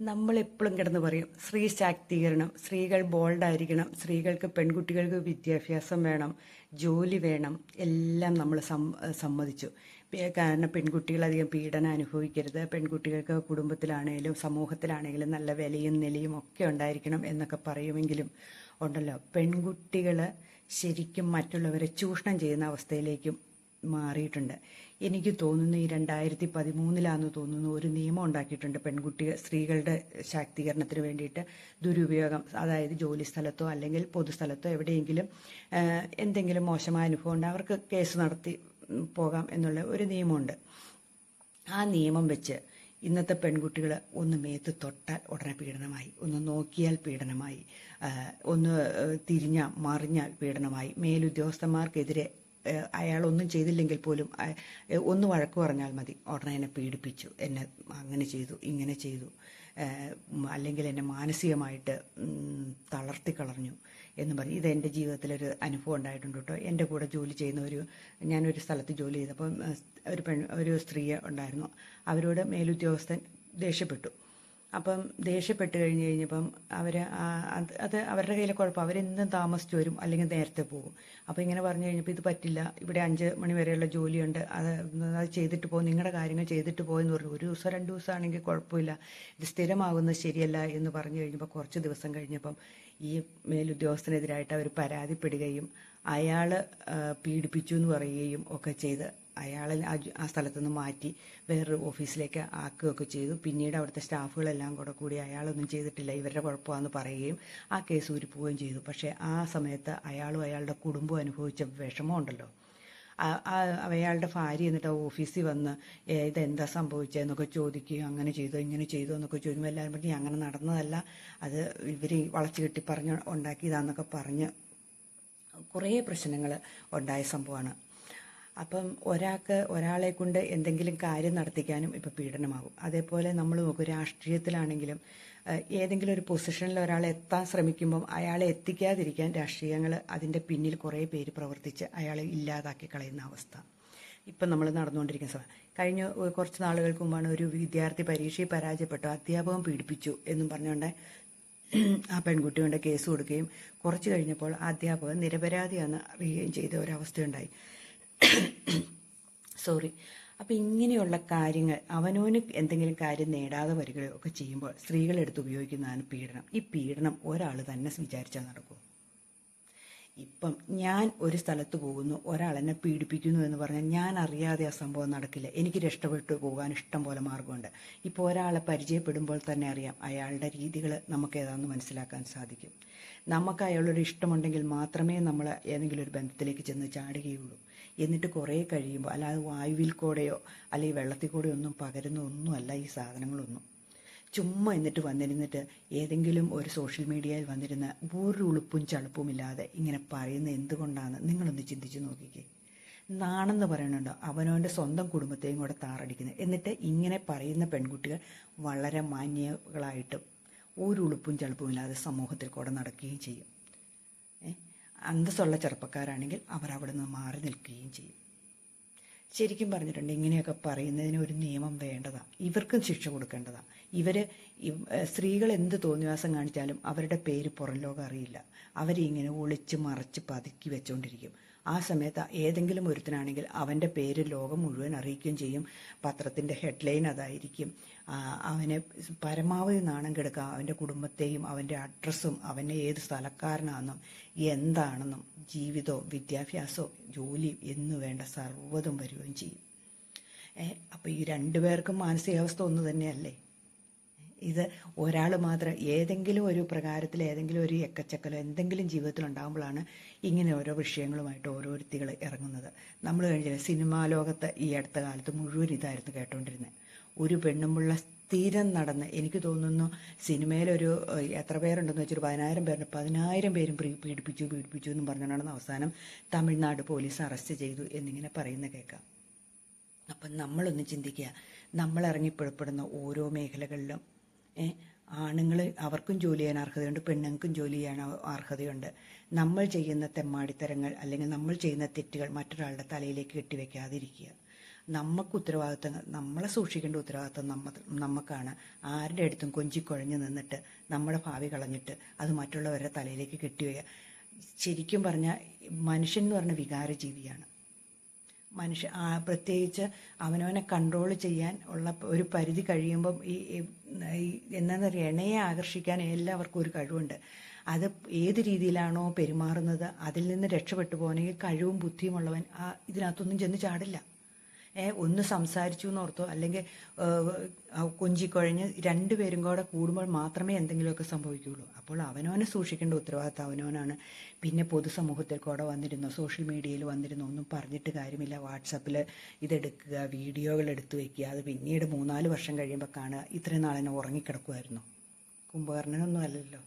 നമ്മളെപ്പോഴും കിടന്ന് പറയും സ്ത്രീ ശാക്തീകരണം സ്ത്രീകൾ ബോൾഡായിരിക്കണം സ്ത്രീകൾക്ക് പെൺകുട്ടികൾക്ക് വിദ്യാഭ്യാസം വേണം ജോലി വേണം. എല്ലാം നമ്മൾ സമ്മതിച്ചു. കാരണം പെൺകുട്ടികളധികം പീഡനം അനുഭവിക്കരുത്. പെൺകുട്ടികൾക്ക് കുടുംബത്തിലാണെങ്കിലും സമൂഹത്തിലാണെങ്കിലും നല്ല വിലയും നിലയും ഒക്കെ ഉണ്ടായിരിക്കണം എന്നൊക്കെ പറയുമെങ്കിലും ഉണ്ടല്ലോ. പെൺകുട്ടികൾ ശരിക്കും മറ്റുള്ളവരെ ചൂഷണം ചെയ്യുന്ന അവസ്ഥയിലേക്കും മാറിയിട്ടുണ്ട്. എനിക്ക് തോന്നുന്നു ഈ രണ്ടായിരത്തി പതിമൂന്നിലാന്ന് തോന്നുന്നു ഒരു നിയമം ഉണ്ടാക്കിയിട്ടുണ്ട് പെൺകുട്ടികൾ സ്ത്രീകളുടെ ശാക്തീകരണത്തിന് വേണ്ടിയിട്ട് ദുരുപയോഗം അതായത് ജോലി സ്ഥലത്തോ അല്ലെങ്കിൽ പൊതുസ്ഥലത്തോ എവിടെയെങ്കിലും എന്തെങ്കിലും മോശമായ അനുഭവം ഉണ്ട്. അവർക്ക് കേസ് നടത്തി പോകാം എന്നുള്ള ഒരു നിയമമുണ്ട്. ആ നിയമം വെച്ച് ഇന്നത്തെ പെൺകുട്ടികൾ ഒന്ന് മേത്ത് തൊട്ടാൽ ഉടനെ പീഡനമായി ഒന്ന് നോക്കിയാൽ പീഡനമായി ഒന്ന് തിരിഞ്ഞ മറിഞ്ഞാൽ പീഡനമായി മേലുദ്യോഗസ്ഥന്മാർക്കെതിരെ അയാളൊന്നും ചെയ്തില്ലെങ്കിൽ പോലും ഒന്ന് വഴക്ക് പറഞ്ഞാൽ മതി. ഉടനെ എന്നെ പീഡിപ്പിച്ചു. എന്നെ അങ്ങനെ ചെയ്തു ഇങ്ങനെ ചെയ്തു. അല്ലെങ്കിൽ എന്നെ മാനസികമായിട്ട് തളർത്തി കളഞ്ഞു എന്ന് പറയും ഇത് എന്റെ ജീവിതത്തിലൊരു അനുഭവം ഉണ്ടായിട്ടുണ്ട് കേട്ടോ. എന്റെ കൂടെ ജോലി ചെയ്യുന്ന ഒരു ഞാനൊരു സ്ഥലത്ത് ജോലി ചെയ്തപ്പം ഒരു പെൺ ഒരു സ്ത്രീ ഉണ്ടായിരുന്നു. അവരോട് മേലുദ്യോഗസ്ഥൻ ദേഷ്യപ്പെട്ടു. അപ്പം ദേഷ്യപ്പെട്ട് കഴിഞ്ഞ് കഴിഞ്ഞപ്പം അവർ അത് അവരുടെ കയ്യിലെ കുഴപ്പം. അവരെന്നും താമസിച്ച് വരും അല്ലെങ്കിൽ നേരത്തെ പോകും. അപ്പം ഇങ്ങനെ പറഞ്ഞു കഴിഞ്ഞപ്പോൾ ഇത് പറ്റില്ല. ഇവിടെ അഞ്ച് മണി വരെയുള്ള ജോലിയുണ്ട്. അത് അത് ചെയ്തിട്ട് പോകും നിങ്ങളുടെ കാര്യങ്ങൾ ചെയ്തിട്ട് പോയെന്ന് പറഞ്ഞു. ഒരു ദിവസം രണ്ട് ദിവസം ആണെങ്കിൽ കുഴപ്പമില്ല. ഇത് സ്ഥിരമാകുന്നത് ശരിയല്ല എന്ന് പറഞ്ഞു കഴിഞ്ഞപ്പോൾ കുറച്ച് ദിവസം കഴിഞ്ഞപ്പം ഈ മേലുദ്യോഗസ്ഥനെതിരായിട്ട് അവർ പരാതിപ്പെടുകയും അയാൾ പീഡിപ്പിച്ചു എന്ന് പറയുകയും ഒക്കെ ചെയ്ത്. അയാളെ ആ സ്ഥലത്ത് നിന്ന് മാറ്റി വേറൊരു ഓഫീസിലേക്ക് ആക്കുകയൊക്കെ ചെയ്തു. പിന്നീട് അവിടുത്തെ സ്റ്റാഫുകളെല്ലാം കൂടെ കൂടി അയാളൊന്നും ചെയ്തിട്ടില്ല. ഇവരുടെ കുഴപ്പമാണെന്ന് പറയുകയും ആ കേസ് ഉരുപ്പുകയും ചെയ്തു. പക്ഷേ ആ സമയത്ത് അയാളും അയാളുടെ കുടുംബവും അനുഭവിച്ച വിഷമമുണ്ടല്ലോ. അയാളുടെ ഭാര്യ എന്നിട്ട് ഓഫീസിൽ വന്ന് "ഏ, ഇതെന്താ സംഭവിച്ചതെന്നൊക്കെ ചോദിക്കുകയും അങ്ങനെ ചെയ്തു ഇങ്ങനെ ചെയ്തു എന്നൊക്കെ ചോദിക്കുമ്പോൾ എല്ലാവരും പറഞ്ഞു അങ്ങനെ നടന്നതല്ല. അത് ഇവർ വളച്ചു കെട്ടി പറഞ്ഞ് ഉണ്ടാക്കിയതാന്നൊക്കെ പറഞ്ഞ് കുറേ പ്രശ്നങ്ങൾ ഉണ്ടായ സംഭവമാണ് അപ്പം ഒരാൾക്ക് ഒരാളെ കൊണ്ട് എന്തെങ്കിലും കാര്യം നടത്തിക്കാനും ഇപ്പോൾ പീഡനമാകും. അതേപോലെ നമ്മൾ നോക്കും രാഷ്ട്രീയത്തിലാണെങ്കിലും ഏതെങ്കിലും ഒരു പൊസിഷനിൽ ഒരാളെ എത്താൻ ശ്രമിക്കുമ്പം അയാളെ എത്തിക്കാതിരിക്കാൻ രാഷ്ട്രീയങ്ങൾ അതിന്റെ പിന്നിൽ കുറേ പേര് പ്രവർത്തിച്ച് അയാളെ ഇല്ലാതാക്കി കളയുന്ന അവസ്ഥ ഇപ്പം നമ്മൾ നടന്നുകൊണ്ടിരിക്കുന്ന സമയം. കഴിഞ്ഞ കുറച്ച് നാളുകൾക്ക് മുമ്പാണ് ഒരു വിദ്യാർത്ഥി പരീക്ഷയിൽ പരാജയപ്പെട്ടു. അധ്യാപകൻ പീഡിപ്പിച്ചു എന്നും പറഞ്ഞുകൊണ്ട് ആ പെൺകുട്ടി കൊണ്ട് കേസ് കൊടുക്കുകയും കുറച്ച് കഴിഞ്ഞപ്പോൾ അധ്യാപകൻ നിരപരാധിയാണെന്ന് അറിയുകയും ചെയ്ത ഒരവസ്ഥയുണ്ടായി. സോറി അപ്പം ഇങ്ങനെയുള്ള കാര്യങ്ങൾ അവനോന് എന്തെങ്കിലും കാര്യം നേടാതെ വരികയോ ഒക്കെ ചെയ്യുമ്പോൾ സ്ത്രീകളെടുത്ത് ഉപയോഗിക്കുന്നതാണ് പീഡനം. ഈ പീഡനം ഒരാൾ തന്നെ വിചാരിച്ചാൽ നടക്കുമോ ഇപ്പം ഞാൻ ഒരു സ്ഥലത്ത് പോകുന്നു ഒരാൾ എന്നെ പീഡിപ്പിക്കുന്നു എന്ന് പറഞ്ഞാൽ ഞാൻ അറിയാതെ ആ സംഭവം നടക്കില്ല. എനിക്ക് രക്ഷപ്പെട്ടു പോകാൻ ഇഷ്ടം പോലെ മാർഗമുണ്ട് ഇപ്പോൾ ഒരാളെ പരിചയപ്പെടുമ്പോൾ തന്നെ അറിയാം അയാളുടെ രീതികൾ നമുക്ക് ഏതാണെന്ന് മനസ്സിലാക്കാൻ സാധിക്കും. നമുക്ക് അയാളോട് ഇഷ്ടമുണ്ടെങ്കിൽ മാത്രമേ നമ്മൾ ഏതെങ്കിലും ഒരു ബന്ധത്തിലേക്ക് ചെന്ന് ചാടുകയുള്ളൂ. എന്നിട്ട് കുറേ കഴിയുമ്പോൾ അല്ലാതെ വായുവിൽ കൂടെയോ അല്ലെങ്കിൽ വെള്ളത്തിൽ കൂടെയോ ഒന്നും പകരുന്ന ഒന്നുമല്ല ഈ സാധനങ്ങളൊന്നും. ചുമ്മാ എന്നിട്ട് വന്നിരുന്നിട്ട് ഏതെങ്കിലും ഒരു സോഷ്യൽ മീഡിയയിൽ വന്നിരുന്ന ഒരു ഉളുപ്പും ചളുപ്പുമില്ലാതെ ഇങ്ങനെ പറയുന്നത് എന്തുകൊണ്ടാണ് നിങ്ങളൊന്ന് ചിന്തിച്ചു നോക്കിക്കേ. നാണെന്ന് പറയണുണ്ടോ? അവനവന്റെ സ്വന്തം കുടുംബത്തെയും കൂടെ താറടിക്കുന്നത് എന്നിട്ട് ഇങ്ങനെ പറയുന്ന പെൺകുട്ടികൾ വളരെ മാന്യകളായിട്ടും ഒരു ഉളുപ്പും ചളുപ്പുമില്ലാതെ സമൂഹത്തിൽ കൂടെ നടക്കുകയും ചെയ്യും? അന്തസ്സുള്ള ചെറുപ്പക്കാരാണെങ്കിൽ അവർ അവിടെ നിന്ന് മാറി നിൽക്കുകയും ചെയ്യും. ശരിക്കും പറഞ്ഞിട്ടുണ്ട് ഇങ്ങനെയൊക്കെ പറയുന്നതിന് ഒരു നിയമം വേണ്ടതാണ് ഇവർക്കും ശിക്ഷ കൊടുക്കേണ്ടതാണ് ഇവർ സ്ത്രീകൾ എന്ത് തോന്നിവാസം കാണിച്ചാലും അവരുടെ പേര് പുറം ലോകം അറിയില്ല. അവരിങ്ങനെ ഒളിച്ച് മറച്ച് പതുക്കി വെച്ചുകൊണ്ടിരിക്കും ആ സമയത്ത് ഏതെങ്കിലും ഒരുത്തനാണെങ്കിൽ അവന്റെ പേര് ലോകം മുഴുവൻ അറിയിക്കുകയും ചെയ്യും. പത്രത്തിന്റെ ഹെഡ്ലൈൻ അതായിരിക്കും. അവനെ പരമാവധി നാണം കെടുക്കുക. അവന്റെ കുടുംബത്തെയും അവന്റെ അഡ്രസ്സും അവനെ ഏത് സ്ഥലക്കാരനാണെന്നും എന്താണെന്നും ജീവിതവും വിദ്യാഭ്യാസവും ജോലിയും എന്നു വേണ്ട സർവതും വരികയും ചെയ്യും. അപ്പോൾ ഈ രണ്ടുപേർക്കും മാനസികാവസ്ഥ ഒന്ന് തന്നെയല്ലേ? ഇത് ഒരാൾ മാത്രം ഏതെങ്കിലും ഒരു പ്രകാരത്തിൽ ഏതെങ്കിലും ഒരു എക്കച്ചക്കലോ എന്തെങ്കിലും ജീവിതത്തിൽ ഉണ്ടാകുമ്പോഴാണ് ഇങ്ങനെ ഓരോ വിഷയങ്ങളുമായിട്ട് ഓരോ ഓരോരുത്തികൾ ഇറങ്ങുന്നത്. നമ്മൾ കഴിഞ്ഞാൽ സിനിമാ ലോകത്ത് ഈ അടുത്ത കാലത്ത് മുഴുവൻ ഇതായിരുന്നു കേട്ടോണ്ടിരുന്നത് ഒരു പെണ്ണുമുള്ള സ്ഥിരം നടന്ന് എനിക്ക് തോന്നുന്നു സിനിമയിലൊരു എത്ര പേരുണ്ടെന്ന് വെച്ചൊരു പതിനായിരം പേരുണ്ട്. പതിനായിരം പേരും പീഡിപ്പിച്ചു പീഡിപ്പിച്ചു എന്നും പറഞ്ഞുകൊണ്ടാണ് അവസാനം തമിഴ്നാട് പോലീസ് അറസ്റ്റ് ചെയ്തു എന്നിങ്ങനെ പറയുന്ന കേൾക്കാം അപ്പം നമ്മളൊന്ന് ചിന്തിക്കുക. നമ്മൾ ഇറങ്ങിപ്പെടുപ്പെടുന്ന ഓരോ മേഖലകളിലും ആണുങ്ങൾ അവർക്കും ജോലി ചെയ്യാൻ അർഹതയുണ്ട് പെണ്ണുങ്ങൾക്കും ജോലി ചെയ്യാൻ അർഹതയുണ്ട്. നമ്മൾ ചെയ്യുന്ന തെമ്മാടിത്തരങ്ങൾ അല്ലെങ്കിൽ നമ്മൾ ചെയ്യുന്ന തെറ്റുകൾ മറ്റൊരാളുടെ തലയിലേക്ക് കെട്ടിവെക്കാതിരിക്കുക. നമുക്ക് ഉത്തരവാദിത്തങ്ങൾ നമ്മളെ സൂക്ഷിക്കേണ്ട ഉത്തരവാദിത്തം നമ്മ നമുക്കാണ് ആരുടെ അടുത്തും കുഴഞ്ഞു നിന്നിട്ട് നമ്മുടെ ഭാവി കളഞ്ഞിട്ട് അത് മറ്റുള്ളവരുടെ തലയിലേക്ക് കെട്ടിവെക്കുക. ശരിക്കും പറഞ്ഞാൽ മനുഷ്യൻ എന്ന് പറഞ്ഞ വികാര ജീവിയാണ് മനുഷ്യ പ്രത്യേകിച്ച് അവനവനെ കൺട്രോൾ ചെയ്യാൻ ഉള്ള ഒരു പരിധി കഴിയുമ്പം ഈ എന്താ പറയുക എണയെ ആകർഷിക്കാൻ എല്ലാവർക്കും ഒരു കഴിവുണ്ട്. അത് ഏത് രീതിയിലാണോ പെരുമാറുന്നത് അതിൽ നിന്ന് രക്ഷപ്പെട്ടു പോകണമെങ്കിൽ കഴിവും ബുദ്ധിയുമുള്ളവൻ ആ ഇതിനകത്തൊന്നും ചെന്ന് ചാടില്ല. ഒന്ന് സംസാരിച്ചു എന്നോർത്തോ അല്ലെങ്കിൽ കൊഞ്ചിക്കുഴഞ്ഞ് രണ്ടുപേരും കൂടെ കൂടുമ്പോൾ മാത്രമേ എന്തെങ്കിലുമൊക്കെ സംഭവിക്കുകയുള്ളൂ. അപ്പോൾ അവനവനെ സൂക്ഷിക്കേണ്ട ഉത്തരവാദിത്തം അവനവനാണ്. പിന്നെ പൊതുസമൂഹത്തിൽ കൂടെ വന്നിരുന്നോ സോഷ്യൽ മീഡിയയിൽ വന്നിരുന്നോ. ഒന്നും പറഞ്ഞിട്ട് കാര്യമില്ല. വാട്സപ്പിൽ ഇതെടുക്കുക വീഡിയോകൾ എടുത്തു വയ്ക്കുക. അത് പിന്നീട് മൂന്നാൽ വർഷം കഴിയുമ്പോൾ കാണുക. ഇത്രയും നാളെന്നെ ഉറങ്ങിക്കിടക്കുമായിരുന്നു കുംഭകർണനൊന്നും അല്ലല്ലോ.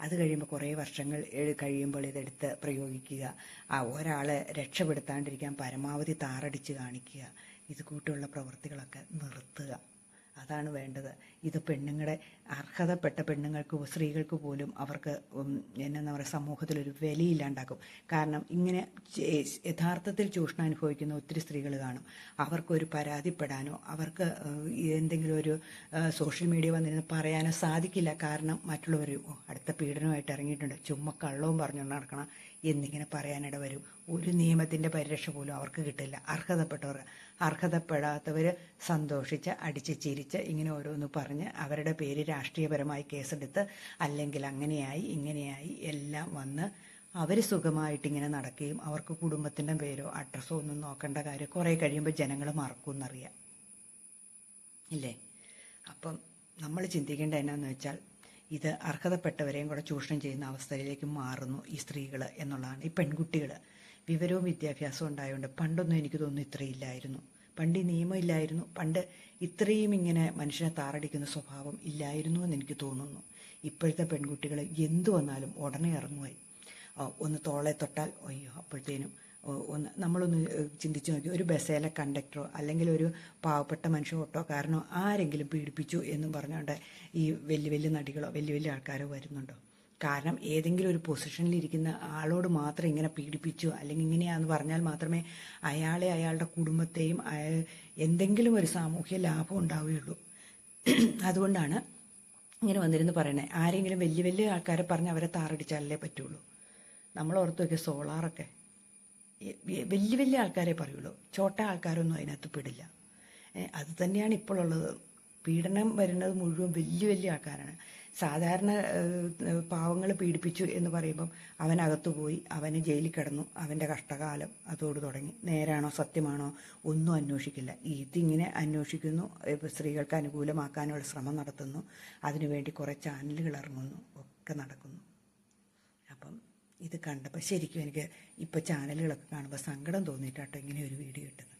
അത് കഴിയുമ്പോൾ കുറേ വർഷങ്ങൾ കഴിയുമ്പോൾ ഇതെടുത്ത് പ്രയോഗിക്കുക. ആ ഒരാളെ രക്ഷപ്പെടുത്താണ്ടിരിക്കാൻ പരമാവധി താറടിച്ച് കാണിക്കുക. ഇത് കൂട്ടുള്ള പ്രവൃത്തികളൊക്കെ നിർത്തുക. അതാണ് വേണ്ടത്. ഇത് പെണ്ണുങ്ങളെ അർഹതപ്പെട്ട പെണ്ണുങ്ങൾക്ക് സ്ത്രീകൾക്ക് പോലും അവർക്ക് എന്നാ പറയുക സമൂഹത്തിൽ ഒരു വിലയില്ലാണ്ടാക്കും. കാരണം ഇങ്ങനെ യഥാർത്ഥത്തിൽ ചൂഷണം അനുഭവിക്കുന്ന ഒത്തിരി സ്ത്രീകൾ കാണും. അവർക്കൊരു പരാതിപ്പെടാനോ അവർക്ക് എന്തെങ്കിലും ഒരു സോഷ്യൽ മീഡിയ വന്നിരുന്ന് പറയാനോ സാധിക്കില്ല. കാരണം മറ്റുള്ളവർ അടുത്ത പീഡനമായിട്ട് ഇറങ്ങിയിട്ടുണ്ട്. ചുമ്മാ കള്ളവും പറഞ്ഞു നടക്കണം എന്നിങ്ങനെ പറയാനിട വരും. ഒരു നിയമത്തിന്റെ പരിരക്ഷ പോലും അവർക്ക് കിട്ടില്ല. അർഹതപ്പെട്ടവർ അർഹതപ്പെടാത്തവർ സന്തോഷിച്ച് അടിച്ച് ചിരിച്ച് ഇങ്ങനെ ഓരോന്ന് പറഞ്ഞ് അവരുടെ പേര് രാഷ്ട്രീയപരമായി കേസെടുത്ത് അല്ലെങ്കിൽ അങ്ങനെയായി ഇങ്ങനെയായി എല്ലാം വന്ന് അവർ സുഖമായിട്ടിങ്ങനെ നടക്കുകയും അവർക്ക് കുടുംബത്തിന്റെ പേരോ അഡ്രസ്സോ ഒന്നും നോക്കേണ്ട കാര്യം കുറേ കഴിയുമ്പോൾ ജനങ്ങൾ മറക്കുമെന്നറിയാം. ഇല്ലേ? അപ്പം നമ്മൾ ചിന്തിക്കേണ്ട എന്നാന്ന് വെച്ചാൽ ഇത് അർഹതപ്പെട്ടവരെയും കൂടെ ചൂഷണം ചെയ്യുന്ന അവസ്ഥയിലേക്ക് മാറുന്നു ഈ സ്ത്രീകൾ എന്നുള്ളതാണ്. ഈ പെൺകുട്ടികൾ വിവരവും വിദ്യാഭ്യാസവും ഉണ്ടായതുകൊണ്ട് പണ്ടൊന്നും എനിക്ക് തോന്നുന്നു ഇത്രയില്ലായിരുന്നു. പണ്ട് ഈ നിയമം ഇല്ലായിരുന്നു. പണ്ട് ഇത്രയും ഇങ്ങനെ മനുഷ്യനെ താറടിക്കുന്ന സ്വഭാവം ഇല്ലായിരുന്നു എന്ന് എനിക്ക് തോന്നുന്നു. ഇപ്പോഴത്തെ പെൺകുട്ടികൾ എന്തു വന്നാലും ഉടനെ ഇറങ്ങുമായി ഒന്ന് തോളെ തൊട്ടാൽ അയ്യോ അപ്പോഴത്തേനും ഒന്ന് നമ്മളൊന്ന് ചിന്തിച്ചു നോക്കി. ഒരു ബസ്സേലെ കണ്ടക്ടറോ അല്ലെങ്കിൽ ഒരു പാവപ്പെട്ട മനുഷ്യ ഓട്ടോക്കാരനോ ആരെങ്കിലും പീഡിപ്പിച്ചു എന്നും പറഞ്ഞുകൊണ്ട് ഈ വലിയ വലിയ നടികളോ വലിയ വലിയ ആൾക്കാരോ വരുന്നുണ്ടോ? കാരണം ഏതെങ്കിലും ഒരു പൊസിഷനിൽ ഇരിക്കുന്ന ആളോട് മാത്രം ഇങ്ങനെ പീഡിപ്പിച്ചു അല്ലെങ്കിൽ ഇങ്ങനെയാന്ന് പറഞ്ഞാൽ മാത്രമേ അയാളെ അയാളുടെ കുടുംബത്തെയും എന്തെങ്കിലും ഒരു സാമൂഹ്യ ലാഭം ഉണ്ടാവുകയുള്ളൂ. അതുകൊണ്ടാണ് ഇങ്ങനെ വന്നിരുന്നു പറയണേ. ആരെങ്കിലും വലിയ വലിയ ആൾക്കാരെ പറഞ്ഞ് അവരെ താറടിച്ചാലേ പറ്റുള്ളൂ. നമ്മൾ ഓർത്ത് സോളാറൊക്കെ. വലിയ വലിയ ആൾക്കാരെ പറയുള്ളൂ. ചോട്ട ആൾക്കാരൊന്നും അതിനകത്ത് പെടില്ല. അത് തന്നെയാണ് ഇപ്പോഴുള്ളത് പീഡനം വരുന്നത് മുഴുവൻ വലിയ വലിയ ആൾക്കാരാണ്. സാധാരണ പാവങ്ങൾ പീഡിപ്പിച്ചു എന്ന് പറയുമ്പം അവനകത്തു പോയി അവന് ജയിലിൽ കിടന്നു അവന്റെ കഷ്ടകാലം അതോട് തുടങ്ങി. നേരാണോ സത്യമാണോ ഒന്നും അന്വേഷിക്കില്ല. ഇതിങ്ങനെ അന്വേഷിക്കുന്നു സ്ത്രീകൾക്ക് അനുകൂലമാക്കാനുള്ള ശ്രമം നടത്തുന്നു അതിനുവേണ്ടി കുറേ ചാനലുകൾ ഇറങ്ങുന്നു ഒക്കെ നടക്കുന്നു. ഇത് കണ്ടപ്പോൾ ശരിക്കും എനിക്ക് ഇപ്പോൾ ചാനലുകളൊക്കെ കാണുമ്പോൾ സങ്കടം തോന്നിയിട്ടാട്ടോ ഇങ്ങനെ ഒരു വീഡിയോ ഇട്ടത്.